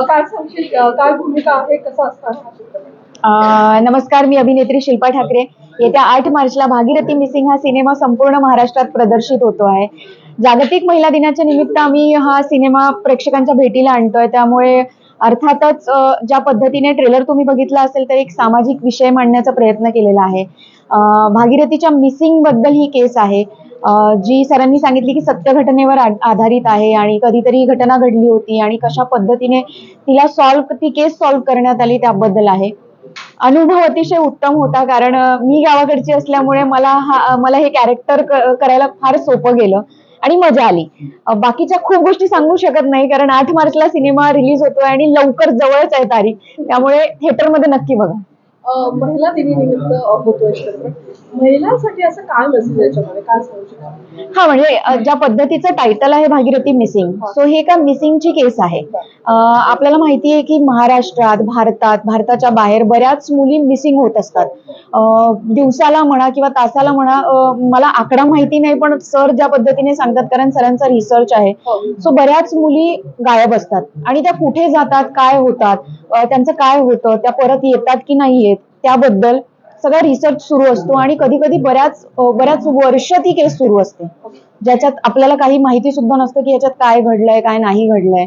काय सांगशील काय भूमिका आहे कसं असणार नमस्कार मी अभिनेत्री शिल्पा ठाकरे. येत्या आठ मार्चला भागीरथी मिसिंग हा सिनेमा संपूर्ण महाराष्ट्रात प्रदर्शित होतो आहे. जागतिक महिला दिनाच्या निमित्त आम्ही हा सिनेमा प्रेक्षकांच्या भेटीला आणतोय. त्यामुळे अर्थातच ज्या पद्धतीने ट्रेलर तुम्ही बघितला असेल तर एक सामाजिक विषय मांडण्याचा प्रयत्न केलेला आहे. भागीरथीच्या मिसिंगबद्दल ही केस आहे. जी सरांनी सांगितली की सत्य घटनेवर आधारित आहे आणि कधीतरी घटना घडली होती आणि कशा पद्धतीने तिला सॉल्व्ह ती केस सॉल्व्ह करण्यात आली त्याबद्दल आहे. अनुभव अतिशय उत्तम होता कारण मी गावाकडची असल्यामुळे मला हा मला हे कॅरेक्टर करायला फार सोपं गेलं आणि मजा आली. बाकीच्या खूप गोष्टी सांगू शकत नाही कारण आठ मार्चला सिनेमा रिलीज होतोय आणि लवकर जवळच आहे तारीख. त्यामुळे थिएटरमध्ये नक्की बघा. महिला दिनीनिमित्त होतोय महिलांसाठी असं काय मेसेज याच्यामध्ये? काय सांगू हा म्हणजे ज्या पद्धतीचं टायटल आहे भागीरथी मिसिंग सो हे का मिसिंगची केस आहे. आपल्याला माहिती आहे की महाराष्ट्रात भारतात भारताच्या बाहेर बऱ्याच मुली मिसिंग होत असतात. दिवसाला म्हणा किंवा तासाला म्हणा मला आकडा माहिती नाही पण सर ज्या पद्धतीने सांगतात कारण सरांचा रिसर्च आहे सो बऱ्याच मुली गायब असतात. आणि त्या कुठे जातात काय होतात त्यांचं काय होतं त्या परत येतात की नाही येत? त्याबद्दल सगळा रिसर्च सुरू असतो आणि कधी कधी बऱ्याच बऱ्याच वर्ष ती केस सुरू असते. ज्याच्यात आपल्याला काही माहिती सुद्धा नसतं की याच्यात काय घडलंय काय नाही घडलंय.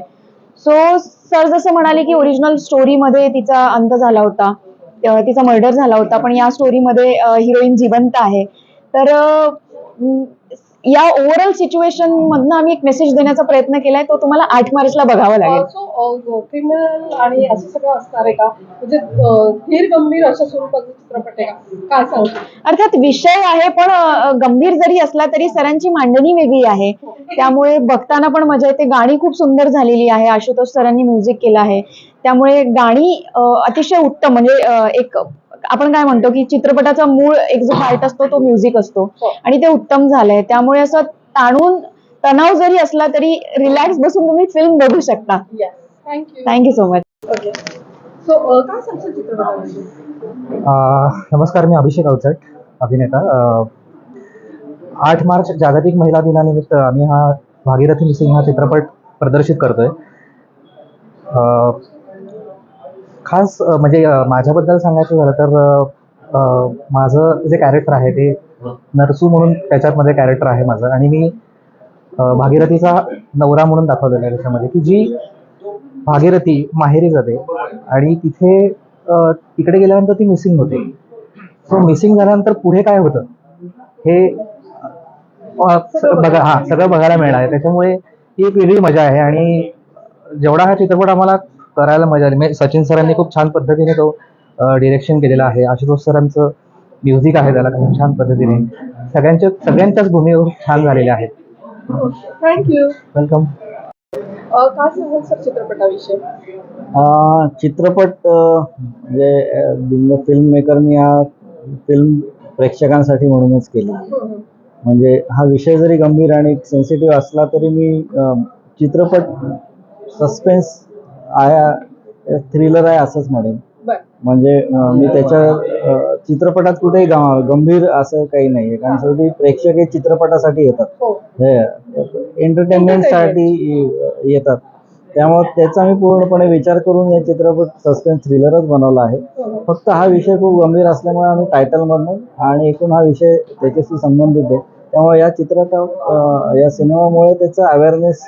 सो सर जसं म्हणाले की ओरिजिनल स्टोरीमध्ये तिचा अंत झाला होता तिचा मर्डर झाला होता पण या स्टोरीमध्ये हिरोईन जिवंत आहे. तर या ओव्हरऑल सिच्युएशन मधनं आम्ही एक मेसेज देण्याचा प्रयत्न केलाय तो तुम्हाला आठ मार्चला बघावा लागेल. सो क्रिमिनल आणि असं सगळं असणार आहे का? म्हणजे धीर गंभीर अशा स्वरूपाचा चित्रपट आहे का? काय अर्थात विषय आहे पण अ, गंभीर जरी असला तरी सरांची मांडणी वेगळी आहे. त्यामुळे बघताना पण मजा येते. गाणी खूप सुंदर झालेली आहे. आशुतोष सरांनी म्युझिक केलं आहे. त्यामुळे गाणी अ, अतिशय उत्तम म्हणजे अ, एक आपण काय म्हणतो की चित्रपटाचा मूळ एक जो पार्ट असतो तो म्युझिक असतो. आणि ते उत्तम झालंय. त्यामुळे असं ताणून तणाव जरी असला तरी रिलॅक्स बसून तुम्ही फिल्म बघू शकता. Yes thank you thank you so much नमस्कार मी अभिषेक अवचट अभिनेता. आठ मार्च जागतिक महिला दिनानिमित्त आम्ही हा भागीरथी मिसिंग हा चित्रपट प्रदर्शित करतोय. खास म्हणजे माझ्याबद्दल सांगायचं झालं तर माझं जे कॅरेक्टर आहे ते नरसू म्हणून त्याच्यामध्ये कॅरेक्टर आहे माझं. आणि मी भागीरथीचा नवरा म्हणून दाखवलेला आहे त्याच्यामध्ये की जी भागीरथी माहेरी जाते आणि तिथे तिकडे गेल्यानंतर ती मिसिंग होते. सो मिसिंग झाल्यानंतर पुढे काय होतं? हे बघा हा सगळं बघायला मिळणार आहे. त्याच्यामुळे ही एक वेगळी मजा आहे आणि जेवढा हा चित्रपट आम्हाला करायला मजा आली. म्हणजे सचिन सरांनी खूप छान पद्धतीने तो डिरेक्शन केलेला आहे. आशुतोष सरांचं म्युझिक आहे त्याला खूप छान पद्धतीने. सगळ्यांच्या सगळ्यांच्याच भूमिका खूप छान झालेल्या आहेत. थँक्यू वेलकम काय सांगाल सर चित्रपटाविषयी? अ, चित्रपट म्हणजे फिल्म मेकरनी हा फिल्म प्रेक्षकांसाठी म्हणूनच केली. म्हणजे हा विषय जरी गंभीर आणि सेन्सिटिव्ह असला तरी मी चित्रपट सस्पेन्स आहे थ्रिलर आहे असंच म्हणेन. म्हणजे मी त्याच्या चित्रपटात कुठेही गंभीर असं काही नाही आहे. कारण शेवटी प्रेक्षक हे चित्रपटासाठी येतात. हो. हे एंटरटेनमेंटसाठी येतात. त्यामुळे त्याचा मी पूर्णपणे विचार करून हे चित्रपट सस्पेन्स थ्रिलरच बनवला आहे. फक्त हा विषय खूप गंभीर असल्यामुळे आम्ही टायटलमधनं आणि एकूण हा विषय त्याच्याशी संबंधित आहे. त्यामुळे या चित्रपटा या सिनेमामुळे त्याचा अवेअरनेस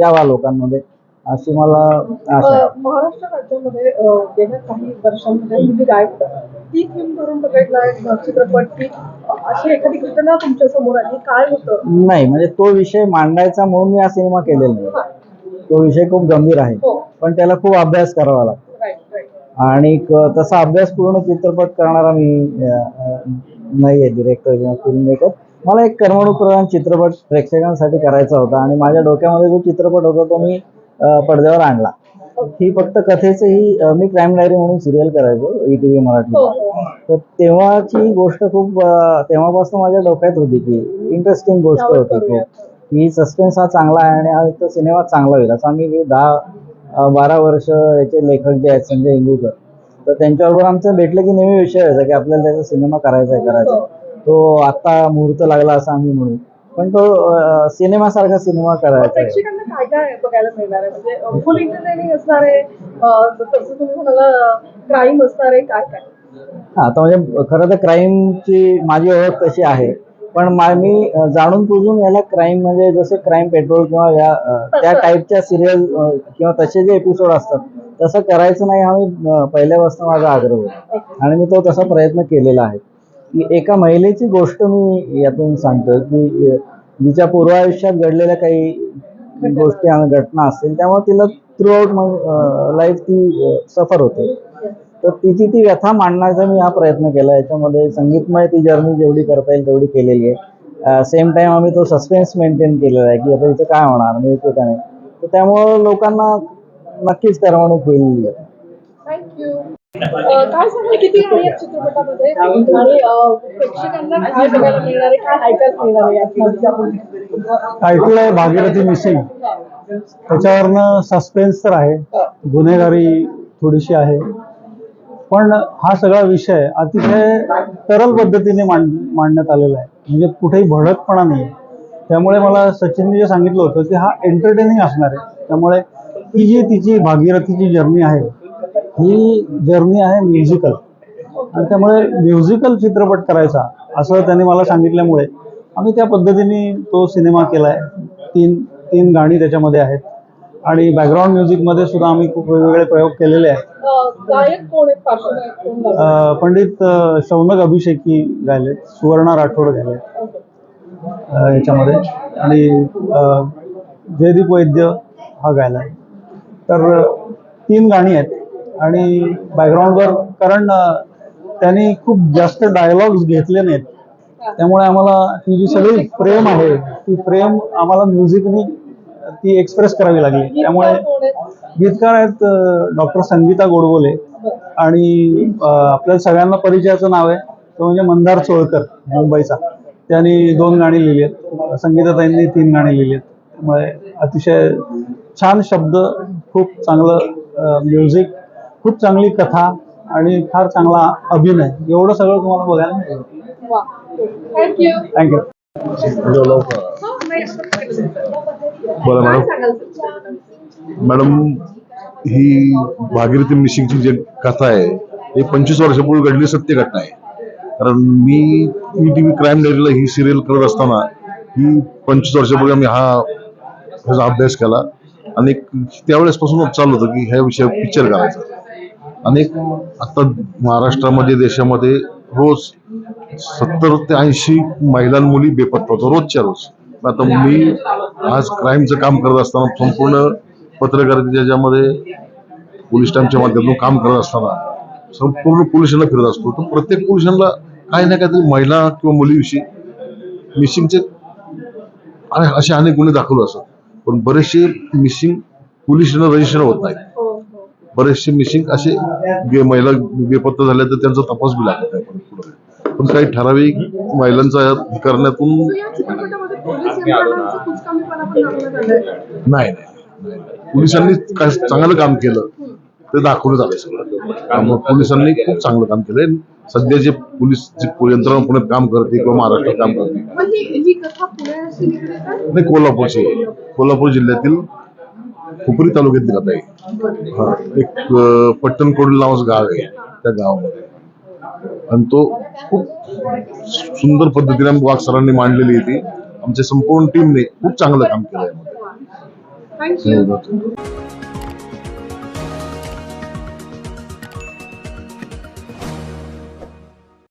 यावा लोकांमध्ये. अशी मला आशा आहे. अ, महाराष्ट्र राज्यामध्ये अ, गेल्या काही वर्षांमध्ये गायब ती बघितला एक चित्रपट की अ, अशी एखादी घटना तुमच्यासमोर आली काय होतं? नाही म्हणजे तो विषय मांडायचा म्हणून मी हा सिनेमा केलेला नाही. तो विषय खूप गंभीर आहे. हो. पण त्याला खूप अभ्यास करावा लागतो. राईट राईट आणि क- तसा अभ्यास पूर्ण चित्रपट करणारा मी नाही आहे डिरेक्टर किंवा फिल्म मेकर मला एक करमणूकप्रधान चित्रपट प्रेक्षकांसाठी करायचा होता आणि माझ्या डोक्यामध्ये जो चित्रपट होता तो मी पडद्यावर आणला. ही फक्त कथेचं ही मी क्राईम डायरी म्हणून सिरियल करायचो ई टी व्ही हो मराठी. हो. तर तेव्हाची गोष्ट खूप तेव्हापासून माझ्या डोक्यात होती की इंटरेस्टिंग गोष्ट होती. खूप. की सस्पेन्स हा चांगला आहे आणि हा एक सिनेमा चांगला होईल. असं आम्ही हे दहा बारा वर्ष याचे लेखक जे आहेत संजय इंदुकर तर त्यांच्याबरोबर आमचं भेटलं की नेहमी विषय व्हायचा की आपल्याला त्याचा सिनेमा करायचा आहे करायचा आहे. तो आता मुहूर्त लागला असं आम्ही म्हणू. पण तो सिनेमासारखा सिनेमा करायचा आहे. प्रेक्षकांना काय काय बघायला मिळणार आहे? म्हणजे फुल एंटरटेनिंग असणार आहे? तसं तुम्ही म्हणाला क्राईम असणार आहे काय काय? हा, आता म्हणजे खरं तर क्राईमची माझी ओळख तशी आहे. पण मा- जाणून बुजून याला क्राईम म्हणजे जसे क्राईम पेट्रोल किंवा या त्या टाईपच्या सिरियल किंवा तसे जे एपिसोड असतात तसं करायचं नाही. हा मी पहिल्यापासून माझा आग्रह होता. आणि मी तो तसा प्रयत्न केलेला आहे. एका महिलेची गोष्ट मी यातून सांगतो की अ, तिच्या पूर्व आयुष्यात घडलेल्या काही गोष्टी आणि घटना असतील त्यामुळे तिला थ्रू आउट लाईफ ती सफर होते. तर तिची ती व्यथा मांडण्याचा मी हा प्रयत्न केला. याच्यामध्ये संगीतमय ती जर्नी जेवढी करता येईल तेवढी केलेली आहे. सेम टाइम आम्ही तो सस्पेन्स मेंटेन केलेला आहे की आता इथं काय होणार मिळतं का नाही. तर त्यामुळं लोकांना नक्कीच करमणूक होईल. थँक्यू काय सांगाल? किती गाणी आहेत चित्रपटामध्ये? आणि प्रेक्षकांना काय बघायला मिळणार आहे? काय ऐकायला मिळणार आहे यातनं? टायटल आहे भागीरथी मिसिंग त्याच्यावरनं सस्पेन्स तर आहे. गुन्हेगारी थोडीशी आहे. पण हा सगळा विषय अतिशय तरल पद्धतीने मांड मांडण्यात आलेला आहे. म्हणजे कुठेही भडकपणा नाही त्यामुळे मला सचिनने जे सांगितलं होतं की हा एंटरटेनिंग असणार आहे. त्यामुळे ती जी तिची भागीरथीची जर्नी आहे ही जर्नी आहे म्युझिकल आणि त्यामुळे म्युझिकल चित्रपट करायचा असं त्यांनी मला सांगितल्यामुळे आम्ही त्या पद्धतीने तो सिनेमा केला आहे तीन तीन गाणी त्याच्यामध्ये आहेत. आणि बॅकग्राऊंड म्युझिकमध्ये सुद्धा आम्ही खूप वेगवेगळे प्रयोग केलेले आहेत. पंडित शौनक अभिषेकी गायलेत सुवर्णा राठोड गायलेत. याच्यामध्ये. आणि जयदीप वैद्य हा गायला आहे तर तीन गाणी आहेत. आणि बॅकग्राऊंडवर कारण त्यांनी खूप जास्त डायलॉग्स घेतले नाहीत. त्यामुळे आम्हाला ती जी सगळी प्रेम आहे ती प्रेम आम्हाला म्युझिकनी ती एक्सप्रेस करावी लागली. त्यामुळे गीतकार आहेत डॉक्टर संगीता गोडबोले आणि आपल्या सगळ्यांना परिचयाचं नाव आहे तो म्हणजे मंदार चोळकर मुंबईचा. त्यांनी दोन गाणी लिहिली आहेत. संगीताताईंनी तीन गाणी लिहिली आहेत. त्यामुळे अतिशय छान शब्द खूप चांगलं म्युझिक खूप चांगली कथा आणि फार चांगला अभिनय. एवढं सगळं तुम्हाला बघायला मिळेल. थँक्यू थँक्यू बोला मॅडम. मॅडम ही भागीरथी मिशिंगची जी कथा आहे ही पंचवीस वर्षापूर्वी घडलेली सत्य घटना आहे. कारण मी ई टी व्ही क्राईम डायरीला ही सिरियल करत असताना ही पंचवीस वर्षापूर्वी आम्ही हा ह्याचा अभ्यास केला. आणि त्यावेळेसपासूनच चालू होतं की ह्या विषयावर पिक्चर करायचा अनेक आता महाराष्ट्रामध्ये देशामध्ये रोज सत्तर ते ऐंशी महिला मुली बेपत्ता होतो रोजच्या रोज. आता मी आज क्राईमचं काम करत असताना संपूर्ण पत्रकारितेच्या ज्याच्यामध्ये पोलीस टाईमच्या माध्यमातून काम करत असताना संपूर्ण पोलिसांना फिरत असतो. तर प्रत्येक पोलिसांना काही ना काहीतरी महिला किंवा मुलीविषयी मिसिंगचे आणि असे अनेक गुन्हे दाखवले असतात. पण बरेचसे मिसिंग पोलीस रजिस्टर होत नाही बरेचसे मिसिंग असे महिला बेपत्ता झाल्या तर त्यांचा तपास बी लागत नाही पण काही ठराविक महिलांचा करण्यातून नाही पोलिसांनी काय चांगलं काम केलं ते दाखवलं झालं सगळं. पोलिसांनी खूप चांगलं काम केलंय. सध्या जे पोलीस जे यंत्रणा पुण्यात काम करते किंवा महाराष्ट्रात काम करते. आहे? नाही कोल्हापूरची आहे. कोल्हापूर जिल्ह्यातील हुपरी तालुक्यातली कथा आहे. हा एक अं, पट्टणकोड नावाचं गाव आहे त्या गावामध्ये. आणि तो खूप सुंदर पद्धतीने वाघ सरांनी मांडलेली आहे ती. आमच्या संपूर्ण टीमने खूप चांगलं काम केलं आहे